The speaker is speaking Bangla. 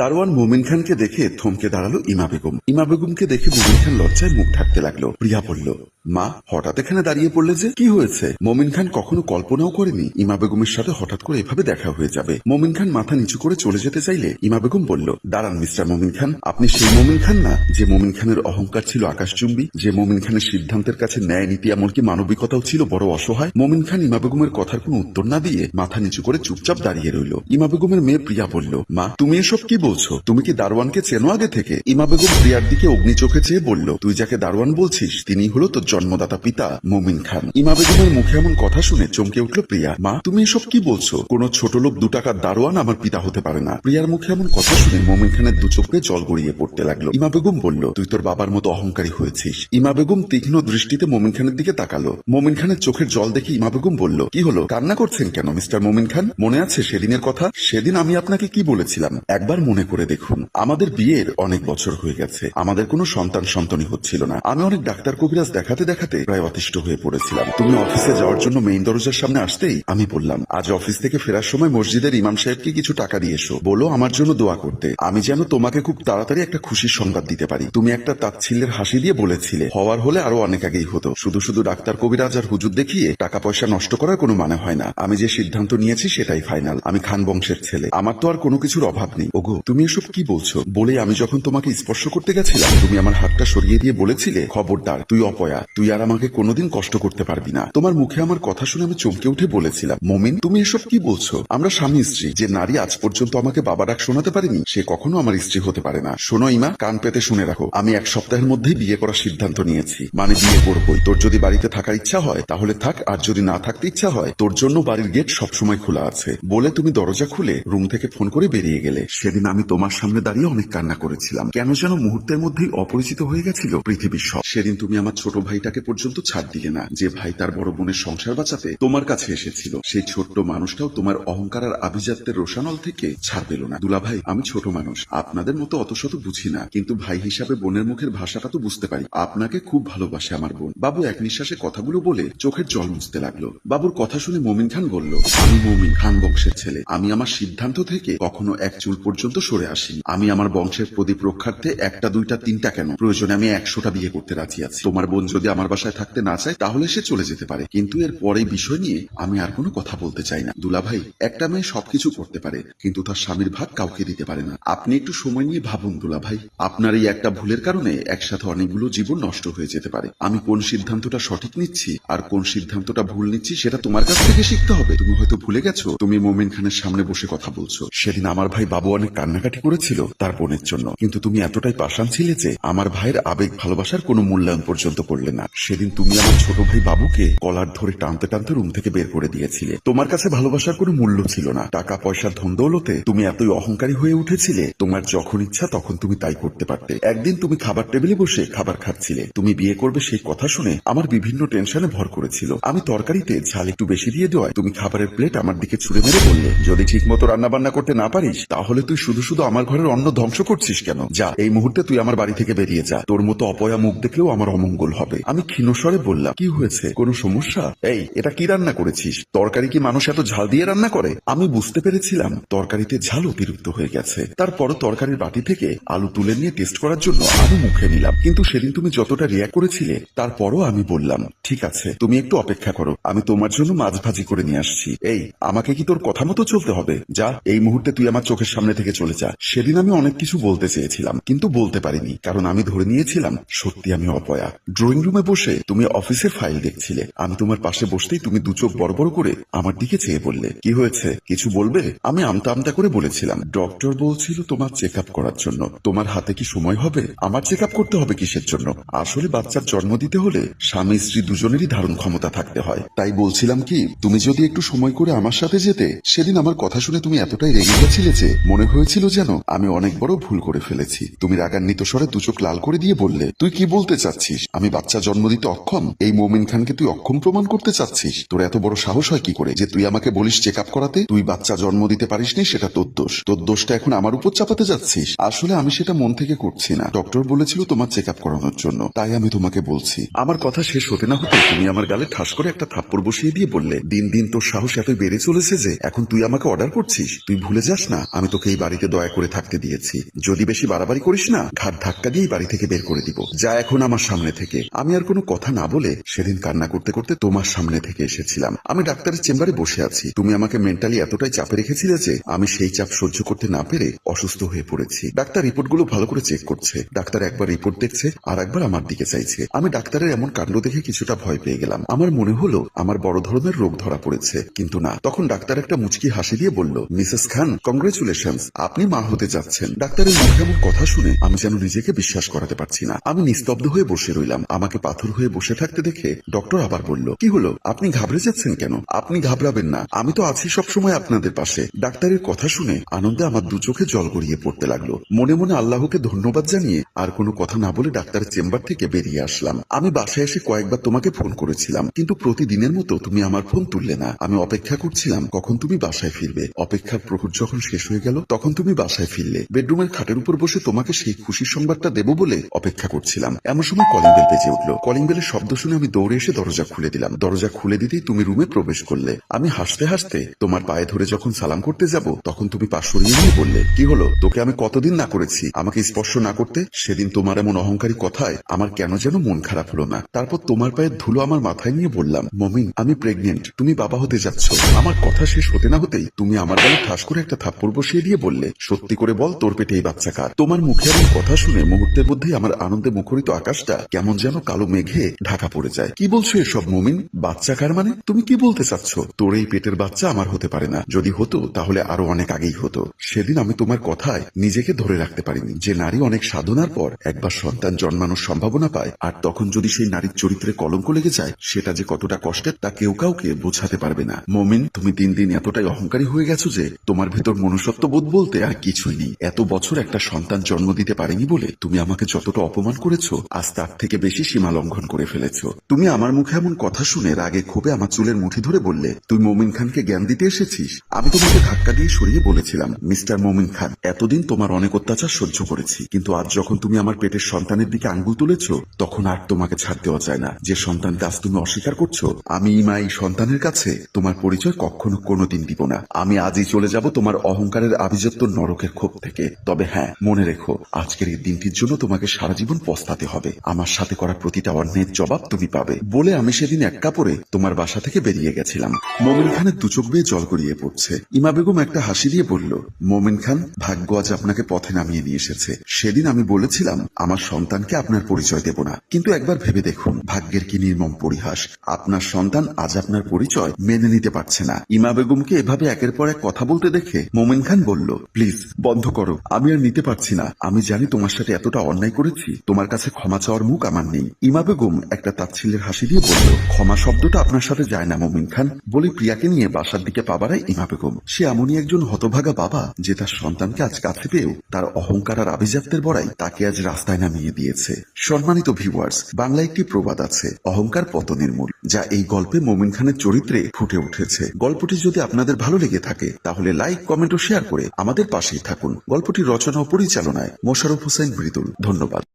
দারোয়ান মোমিন খানকে দেখে থমকে দাঁড়াল ইমা বেগম। ইমা বেগমকে দেখে মোমিন খান লজ্জায় মুখ ঢাকতে লাগল, প্রিয়া বলল মা, হঠাৎ এখানে দাঁড়িয়ে পড়লে যে কি হয়েছে? মোমিন খান কখনো কল্পনাও করেনি ইমা বেগমের সাথে হঠাৎ করে এভাবে দেখা হয়ে যাবে। মোমিন খান মাথা নিচু করে চলে যেতে চাইলে ইমা বেগম বলল, দাঁড়ান, মিস্টার মোমিন খান, আপনি সেই মোমিন খান না যে মোমিন খানের অহংকার ছিল আকাশচুম্বী, যে মোমিন খানের সিদ্ধান্তের কাছে ন্যায় নীতি এমনকি মানবিকতাও ছিল বড় অসহায়? মোমিন খান ইমা বেগমের কথার কোনো উত্তর না দিয়ে মাথা নিচু করে চুপচাপ দাঁড়িয়ে রইল। ইমা বেগমের মেয়ে প্রিয়া বলল, মা, তুমি এসব কি বলছো? তুমি কি দারোয়ানকে চেনো আগে থেকে? ইমা বেগম প্রিয়ার দিকে অগ্নি চোখে চেয়ে বলল, তুই যাকে দারোয়ান বলছিস তিনি হলো তোর জন্মদাতা পিতা, মোমিন খান। ইমা বেগমের মুখে এমন কথা শুনে চমকে উঠল প্রিয়া। মা, তুমি এসব কি বলছো? কোন ছোট লোক দু টাকার দারোয়ান আমার পিতা হতে পারে না। প্রিয়ার মুখে এমন কথা শুনে মোমিন খানের দু চোখে জল গড়িয়ে পড়তে লাগল। ইমা বেগম বলল, তুই তোর বাবার মতো অহংকারী হয়েছিস। ইমা বেগম তীক্ষ্ণ দৃষ্টিতে মোমিন খানের দিকে তাকালো। মোমিন খানের চোখের জল দেখে ইমা বেগম বলল, কি হলো? কান্না করছেন কেন, মিস্টার মোমিন খান? মনে আছে সেদিনের কথা? সেদিন আমি আপনাকে কি বলেছিলাম? একবার মনে করে দেখুন। আমাদের বিয়ের অনেক বছর হয়ে গেছে। আমাদের কোনো সন্তান সন্তানই হচ্ছিল না। আমি অনেক ডাক্তার কবিরাজ দেখাতে দেখাতে প্রায় অতিষ্ঠ হয়ে পড়েছিলাম। তুমি অফিসে যাওয়ার জন্য মেইন দরজার সামনে আসতেই আমি বললাম, আজ অফিস থেকে ফেরার সময় মসজিদের ইমাম সাহেবকে কিছু টাকা দিয়ে এসো। বলো আমার জন্য দোয়া করতে। আমি যেন তোমাকে খুব তাড়াতাড়ি একটা খুশির সংবাদ দিতে পারি। তুমি একটা তাচ্ছিল্যের হাসি দিয়ে বলেছিলে, হওয়ার হলে আরও অনেক আগেই হতো। শুধু শুধু ডাক্তার কবিরাজ আর হুজুর দেখিয়ে টাকা পয়সা নষ্ট করার কোনো মানে হয় না। আমি যে সিদ্ধান্ত নিয়েছি সেটাই ফাইনাল। আমি খান বংশের ছেলে। আমার তো আর কোনো কিছুর অভাব নেই। ওগো তুমি এসব কি বলছো? বলে আমি যখন তোমাকে স্পর্শ করতে গেছিলাম, তুমি আমার হাতটা সরিয়ে দিয়ে বলেছিলে, খবরদার, তুই অপয়া, তুই আর আমাকে কোনোদিন কষ্ট করতে পারবি না। তোমার মুখে আমার কথা শুনে আমি চমকে উঠে বলেছিলাম, মমিন, তুমি এসব কি বলছো? আমরা স্বামী স্ত্রী, যে নারী আজ পর্যন্ত আমাকে বাবা ডাক শোনাতে পারেনি, সে কখনো আমার স্ত্রী হতে পারে না। শোনো ইমা, কান পেতে শুনে রাখো, আমি এক সপ্তাহের মধ্যেই বিয়ে করার সিদ্ধান্ত নিয়েছি। মানে বিয়ে করবই। তোর যদি বাড়িতে থাকার ইচ্ছা হয়, তাহলে থাক, আর যদি না থাকতে ইচ্ছা হয়, তোর জন্য বাড়ির গেট সবসময় খোলা আছে। বলে তুমি দরজা খুলে রুম থেকে ফোন করে বেরিয়ে গেলে। সেদিন আমি তোমার সামনে দাঁড়িয়ে অনেক কান্না করেছিলাম। কেন যেন মুহূর্তের মধ্যেই অপরিচিত হয়ে গেছিল পৃথিবীর সব। সেদিন তুমি আমার ছোট ভাইটাকে পর্যন্ত ছাড় দিলে না। যে ভাই তার বড় বোনের সংসার বাঁচাতে তোমার কাছে এসেছিল, সেই ছোট্ট মানুষটাও তোমার অহংকার আর আভিজাত্যের রোশানল থেকে ছাড় পেল না। দুলা ভাই আমি ছোট মানুষ, আপনাদের মতো অত শত বুঝি না। কিন্তু ভাই হিসাবে বোনের মুখের ভাষাটা তো বুঝতে পারি। আপনাকে খুব ভালোবাসে আমার বোন। বাবু এক নিঃশ্বাসে কথাগুলো বলে চোখের জল মুছতে লাগল। বাবুর কথা শুনে মমিন খান বলল, আমি মমিন খান বংশের ছেলে। আমি আমার সিদ্ধান্ত থেকে কখনো এক চুল পর্যন্ত সরে আসি আমি আমার বংশের প্রদীপ রক্ষার্থে একটা, দুইটা, তিনটা কেন? প্রয়োজনে আমি একশোটা বিয়ে করতে রাজি আছি। তোমার বোন যদি আমার বাসায় থাকতে না চায়, তাহলে সে চলে যেতে পারে। কিন্তু এর পরে বিষয় নিয়ে আমি আর কোনো কথা বলতে চাই না। দুলা ভাই একটা মেয়ে সবকিছু করতে পারে, কিন্তু তার স্বামীর ভাগ কাউকে দিতে পারে না। আপনি একটু সময় নিয়ে ভাবুন দুলা ভাই আপনার এই একটা ভুলের কারণে একসাথে অনেকগুলো জীবন নষ্ট হয়ে যেতে পারে। আমি কোন সিদ্ধান্তটা সঠিক নিচ্ছি আর কোন সিদ্ধান্তটা ভুল নিচ্ছি, সেটা তোমার কাছ থেকে শিখতে হবে। তুমি হয়তো ভুলে গেছো, তুমি মোমিন খানের সামনে বসে কথা বলছো। সেদিন আমার ভাই বাবু অনেক কান্নাকাটি করেছিল তার বোনের জন্য। কিন্তু তুমি এতটাই পাষাণ ছিলে যে আমার ভাইয়ের আবেগ ভালোবাসার কোনো মূল্যায়ন পর্যন্ত করলে না। সেদিন তুমি আমার ছোট ভাই বাবুকে কলার ধরে টানতে টানতে রুম থেকে বের করে দিয়েছিলে। তোমার কাছে ভালোবাসার কোনো মূল্য ছিল না। টাকা পয়সার ধন দৌলতে তুমি এতই অহংকারী হয়ে উঠেছিলে, তোমার যখন ইচ্ছা তখন তুমি তাই করতে পারতে। একদিন তুমি খাবার টেবিলে বসে খাবার খাচ্ছিলে। তুমি বিয়ে করবে সেই কথা শুনে আমার বিভিন্ন টেনশনে ভর করেছিল। আমি তরকারিতে ঝাল একটু বেশি দিয়ে দেওয়ায় তুমি খাবারের প্লেট আমার দিকে ছুড়ে মেরে বললে, যদি ঠিক মতো রান্না বান্না করতে না পারিস, তাহলে তুই শুধু শুধু আমার ঘরের অন্ন ধ্বংস করছিস কেন? যা, এই মুহূর্তে তুই আমার বাড়ি থেকে বেরিয়ে যা। তোর মতো অপয়া মুখ দেখলেও আমার অমঙ্গল হবে। আমি ক্ষীণস্বরে বললাম, কি হয়েছে? কোনো সমস্যা? এই, এটা কি রান্না করেছিস? তরকারি কি মানুষ এত ঝাল দিয়ে রান্না করে? আমি বুঝতে পেরেছিলাম, তরকারিতে ঝাল অতিরিক্ত হয়ে গেছে। তারপরও তরকারির বাটি থেকে আলু তুলে নিয়ে টেস্ট করার জন্য আমি মুখে নিলাম। কিন্তু সেদিন তুমি যতটা রিয়াক্ট করেছিলে, তারপরও আমি বললাম, ঠিক আছে, তুমি একটু অপেক্ষা করো। আমি তোমার জন্য মাছ ভাজি করে নিয়ে আসছি। এই, আমাকে কি তোর কথা মতো চলতে হবে? যা, এই মুহূর্তে তুই আমার চোখের সামনে থেকে চলে যা সেদিন আমি অনেক কিছু বলতে চেয়েছিলাম, কিন্তু বলতে পারিনি, কারণ আমি ধরে নিয়েছিলাম, সত্যি আমি অপয়া। ড্রয়িং রুমে বসে তুমি অফিসের ফাইল দেখছিলে, আমি তোমার পাশে বসতেই তুমি দু চোখ বড় বড় করে আমার দিকে চেয়ে বললে, কি হয়েছে? কিছু বলবে? আমি আমতা আমতা করে বলেছিলাম, ডক্টর বলছিল তোমার চেক করার জন্য, তোমার হাতে কি সময় হবে? আমার চেক করতে হবে কিসের জন্য? আসলে বাচ্চার জন্ম দিতে হলে স্বামী স্ত্রী দুজনেরই ধারণ ক্ষমতা থাকতে হয়। তাই বলছিলাম কি, তুমি যদি একটু সময় করে আমার সাথে যেতে, সেদিন আমার কথা শুনে তুমি এতটাই রেগে গেছিলে যে মনে হয়েছিল যেন, আমি অনেক বড় ভুল করে ফেলেছি। তুমি রাগান্বিত স্বরে দু চোখ লাল করে দিয়ে বললে, তুই কি বলতে চাচ্ছিস? আমি বাচ্চা জন্ম দিতে অক্ষম। এই মোমিন খানকে তুই অক্ষম প্রমাণ করতে চাচ্ছিস। তোর এত বড় সাহস হয় কি করে? যে তুই আমাকে বলিস চেক আপ করাতে, তুই বাচ্চা জন্ম দিতে পারিসনি, সেটা তোর দোষ। তোর দোষটা এখন আমার উপর চাপাতে যাচ্ছিস। আসলে আমি সেটা মন থেকে করছি না। ডক্টর বলেছিল তোমার চেক আপ করানোর জন্য। তাই আমি তোমাকে বলছি। আমার কথা শেষ হতে না হতে তুমি আমার গালে ঠাস করে একটা থাপ্পড় বসিয়ে দিয়ে বললে, দিন দিন তোর সাহস এত বেড়ে চলেছে যে, এখন তুই আমাকে অর্ডার করছিস। তুই ভুলে যাস না। আমি তোকে এই বাড়ি বাড়িতে দয়া করে থাকতে দিয়েছি। যদি বেশি বাড়াবাড়ি করিস না, ঘাট ধাক্কা দিয়েই বাড়ি থেকে বের করে দিব। যা এখন আমার সামনে থেকে। আমি আর কোনো কথা না বলে সেদিন কান্না করতে করতে তোমার সামনে থেকে এসেছিলাম। আমি ডাক্তারের চেম্বারে বসে আছি। তুমি আমাকে মেন্টালি এতটাই চাপে রেখেছিলে যে আমি সেই চাপ সহ্য করতে না পেরে অসুস্থ হয়ে পড়েছি। ডাক্তার রিপোর্টগুলো ভালো করে চেক করছে। ডাক্তার একবার রিপোর্ট দেখছে আর একবার আমার দিকে চাইছে। আমি ডাক্তারের এমন কাণ্ড দেখে কিছুটা ভয় পেয়ে গেলাম। আমার মনে হলো আমার বড় ধরনের রোগ ধরা পড়েছে। কিন্তু না। তখন ডাক্তার একটা মুচকি হাসি দিয়ে বলল, মিসেস খান কংগ্রেচুলেশন আপনি মা হতে যাচ্ছেন। ডাক্তারের মুখে এমন কথা শুনে আমি যেন নিজেকে বিশ্বাস করাতে পারছি না। আমি নিস্তব্ধ হয়ে বসে রইলাম। আমাকে পাথর হয়ে বসে থাকতে দেখে ডক্টর আবার বলল, কি হলো? আপনি ঘাবড়ে যাচ্ছেন কেন? আপনি ঘাবড়াবেন না। আমি তো আছি সবসময় আপনাদের পাশে। ডাক্তারের কথা শুনে আনন্দে আমার দু চোখে জল গড়িয়ে পড়তে লাগল। মনে মনে আল্লাহকে ধন্যবাদ জানিয়ে আর কোনো কথা না বলে ডাক্তারের চেম্বার থেকে বেরিয়ে আসলাম। আমি বাসায় এসে কয়েকবার তোমাকে ফোন করেছিলাম, কিন্তু প্রতিদিনের মতো তুমি আমার ফোন তুললে না। আমি অপেক্ষা করছিলাম কখন তুমি বাসায় ফিরবে। অপেক্ষার প্রহর যখন শেষ হয়ে গেল, তখন তুমি বাসায় ফিরলে। বেডরুমের খাটের উপর বসে তোমাকে সেই খুশির সংবাদটা দেবো বলে অপেক্ষা করছিলাম। এমন সময় কলিং বেল বেজে উঠল। কলিং বেলের শব্দ শুনে আমি দৌড়ে এসে দরজা খুলে দিলাম। দরজা খুলে দিতেই তুমি রুমে প্রবেশ করলে। আমি হাসতে হাসতে তোমার পায়ে ধরে যখন সালাম করতে যাব, তখন তুমি পা সরিয়ে নিয়ে বললে, কি হলো? তোকে আমি কতদিন না করেছি? আমাকে স্পর্শ না করতে? সেদিন তোমার এমন অহংকারী কথায় আমার কেন যেন মন খারাপ হলো না। তারপর তোমার পায়ের ধুলো আমার মাথায় নিয়ে বললাম, মমিন, আমি প্রেগনেন্ট তুমি বাবা হতে যাচ্ছ। আমার কথা শেষ হতে না হতেই তুমি আমার গালে ঠাস করে একটা থাপ্পড় বসিয়ে দিয়ে বললে সত্যি করে বল তোর পেটে এই বাচ্চা কার? তোমার মুখে এমন কথা শুনে মুহূর্তের মধ্যেই আমার আনন্দে মুখরিত আকাশটা কেমন যেন কালো মেঘে ঢাকা পড়ে যায়। কি বলছো এসব মমিন? বাচ্চা কার মানে? তুমি কি বলতে চাচ্ছ? তোর এই পেটের বাচ্চা আমার হতে পারে না। যদি হতো, তাহলে আরও অনেক আগেই হতো। সেদিন আমি তোমার কথায় নিজেকে ধরে রাখতে পারিনি যে নারী অনেক সাধনার পর একবার সন্তান জন্মানোর সম্ভাবনা পায় আর তখন যদি সেই নারীর চরিত্রে কলঙ্ক লেগে যায়, সেটা যে কতটা কষ্টের তা কেউ কাউকে বোঝাতে পারবে না। মমিন, তুমি দিন দিন এতটাই অহংকারী হয়ে গেছো যে তোমার ভেতর মনুষ্যত্ব বোধ বলতে আর কিছুই নেই। এত বছর একটা সন্তান জন্ম দিতে পারেনি বলে তুমি আমাকে যতটা অপমান করেছ, আজ তার থেকে বেশি সীমা লঙ্ঘন করে ফেলেছো। তুমি আমার মুখে এমন কথা শুনে রাগে ক্ষোভে আমার চুলের মুঠি ধরে বললে, তুই মমিন খানকে জ্ঞান দিতে এসেছিস? আমি তোমাকে ধাক্কা দিয়ে সরিয়ে বলেছিলাম, মিস্টার মমিন খান, এতদিন তোমার অনেক অত্যাচার সহ্য করেছি, কিন্তু আজ যখন তুমি আমার পেটের সন্তানের দিকে আঙ্গুল তুলেছ, তখন আর তোমাকে ছাড় দেওয়া যায় না। যে সন্তান আজ তুমি অস্বীকার করছ, আমি ইমা এই সন্তানের কাছে তোমার পরিচয় কখনো কোনোদিন দিব না। আমি আজই চলে যাব তোমার অহংকারের আভিজাত্য নরকের ক্ষোভ থেকে। তবে হ্যাঁ মনে রেখো, আজকের এই দিনটির জন্য তোমাকে সারা জীবন পস্তাতে হবে। আমার সাথে করা প্রতিটা অন্যের জবাব তুমি পাবে। বলে আমি সেদিন এক কাপড়ে তোমার বাসা থেকে বেরিয়ে গেছিলাম। মোমিন খানের দু চোখ বেয়ে জল গড়িয়ে পড়ছে। ইমা বেগম একটা হাসি দিয়ে বলল, মোমিন খান, ভাগ্য আজ আপনাকে পথে নামিয়ে নিয়ে এসেছে। সেদিন আমি বলেছিলাম, আমার সন্তানকে আপনার পরিচয় দেব না। কিন্তু একবার ভেবে দেখুন, ভাগ্যের কি নির্মম পরিহাস। আপনার সন্তান আজ আপনার পরিচয় মেনে নিতে পারছে না। ইমা বেগমকে এভাবে একের পর এক কথা বলতে দেখে মোমিন খান বলল প্লিজ, বন্ধ করো। আমি আর নিতে পারছি না। আমি জানি তোমার সাথে এতটা অন্যায় করেছি। তোমার কাছে ক্ষমা চাওয়ার মুখ আমার নেই। ইমা বেগম একটা তাচ্ছিল্যের হাসি দিয়ে বলল, ক্ষমা শব্দটা আপনার সাথে যায় না, মোমিন খান। বলে প্রিয়াকে নিয়ে বাসার দিকে পা বাড়ায় ইমা বেগম। সে এমনই একজন হতভাগা বাবা, যে তার সন্তানকে আজ কাছে পেয়েও তার অহংকার আর আভিজাত্যের বড়াই তাকে আজ রাস্তায় নামিয়ে দিয়েছে। সম্মানিত ভিউয়ার্স বাংলা একটি প্রবাদ আছে, অহংকার পতনের মূল, যা এই গল্পে মোমিন খানের চরিত্রে ফুটে উঠেছে। গল্পটি যদি আপনাদের ভালো লেগে থাকে, তাহলে লাইক, কমেন্ট ও শেয়ার করে আমাদের পাশেই থাকুন। গল্পটি রচনা ও পরিচালনায় মোশারফ হোসেন মৃদুল। ধন্যবাদ।